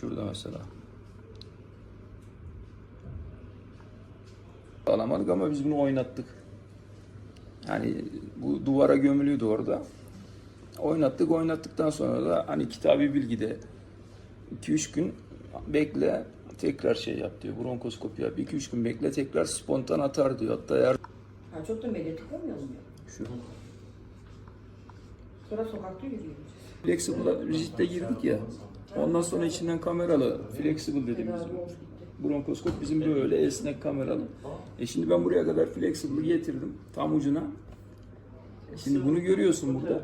Şurada mesela. Alamadık ama biz bunu oynattık. Yani bu duvara gömülüydü orada. Oynattık, oynattıktan sonra da hani kitabi bilgide 2-3 gün bekle tekrar şey yap diyor. Bronkoskopi yap. 2-3 gün bekle tekrar spontan atar diyor. Hatta eğer Ha, çok da medyatik olmuyor mu? şu Sonra sokakta yürüyoruz. Flexible'a rigitte girdik ya. Ondan sonra içinden kameralı flexible dediğimiz gitti. bronkoskop bizim böyle esnek kameralı. E şimdi ben buraya kadar flexible getirdim tam ucuna. Şimdi bunu görüyorsun burada.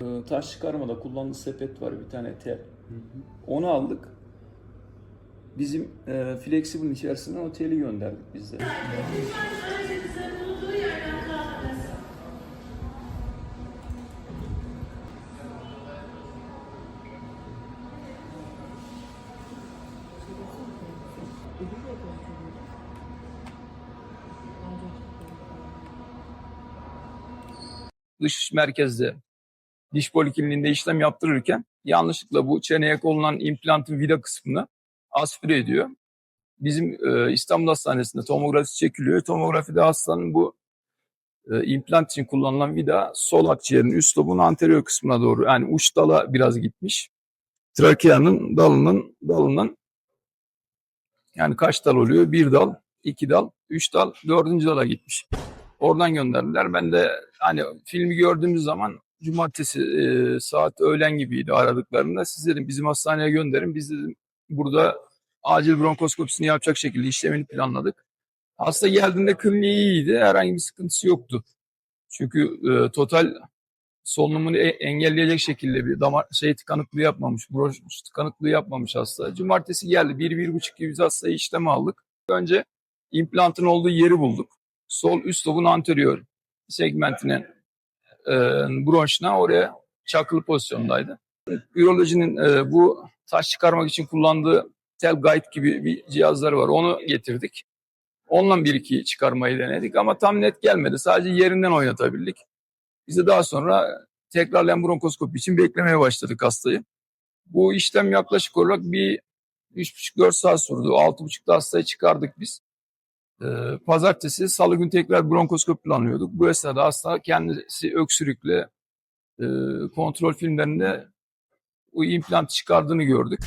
Ee, Taş çıkarmada kullandığı sepet var bir tane tel. Onu aldık. Bizim e, Flexible'ın içerisinden o teli gönderdik biz de. Dış merkezde diş polikliniğinde işlem yaptırırken yanlışlıkla bu çeneye konulan implantın vida kısmını aspire ediyor. Bizim e, İstanbul Hastanesi'nde tomografi çekiliyor. Tomografide hastanın bu e, implant için kullanılan vida sol akciğerin üst lobunun anterior kısmına doğru yani uç dala biraz gitmiş. Trakeanın dalının dalından yani kaç dal oluyor? Bir dal, iki dal, üç dal, dördüncü dala gitmiş. Oradan gönderdiler. Ben de hani filmi gördüğümüz zaman cumartesi e, saat öğlen gibiydi aradıklarında. Siz dedim bizim hastaneye gönderin. Biz dedim burada acil bronkoskopisini yapacak şekilde işlemini planladık. Hasta geldiğinde kliniği iyiydi. Herhangi bir sıkıntısı yoktu. Çünkü e, total solunumunu e- engelleyecek şekilde bir damar şey tıkanıklığı yapmamış, broş tıkanıklığı yapmamış hasta. Cumartesi geldi. Bir, bir buçuk gibi biz hastayı işleme aldık. Önce implantın olduğu yeri bulduk. Sol üst lobun anterior segmentinin e, bronşuna oraya çakılı pozisyondaydı. Ürolojinin e, bu taş çıkarmak için kullandığı tel guide gibi bir cihazları var. Onu getirdik. Onunla bir iki çıkarmayı denedik ama tam net gelmedi. Sadece yerinden oynatabildik. Biz de daha sonra tekrarlayan bronkoskopi için beklemeye başladık hastayı. Bu işlem yaklaşık olarak bir 3,5-4 saat sürdü. 6,5'da hastayı çıkardık biz. Ee, pazartesi, salı günü tekrar bronkoskopi planlıyorduk. Bu esnada hasta kendisi öksürükle e, kontrol filmlerinde bu implant çıkardığını gördük.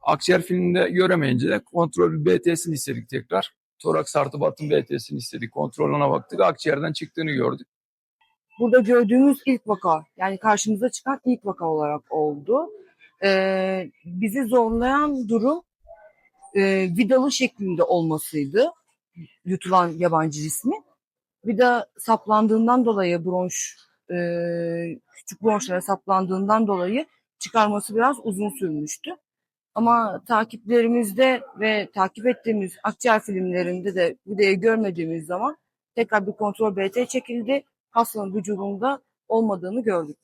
Akciğer filminde göremeyince de kontrol BT'sini istedik tekrar. Toraks artı batın BT'sini istedik. Kontrolüne baktık. Akciğerden çıktığını gördük. burada gördüğümüz ilk vaka yani karşımıza çıkan ilk vaka olarak oldu. Ee, bizi zorlayan durum e, vidalı şeklinde olmasıydı yutulan yabancı cismi. Vida saplandığından dolayı bronş e, küçük bronşlara saplandığından dolayı çıkarması biraz uzun sürmüştü. Ama takiplerimizde ve takip ettiğimiz akciğer filmlerinde de vidayı görmediğimiz zaman tekrar bir kontrol BT çekildi. Hastanın vücudunda olmadığını gördük.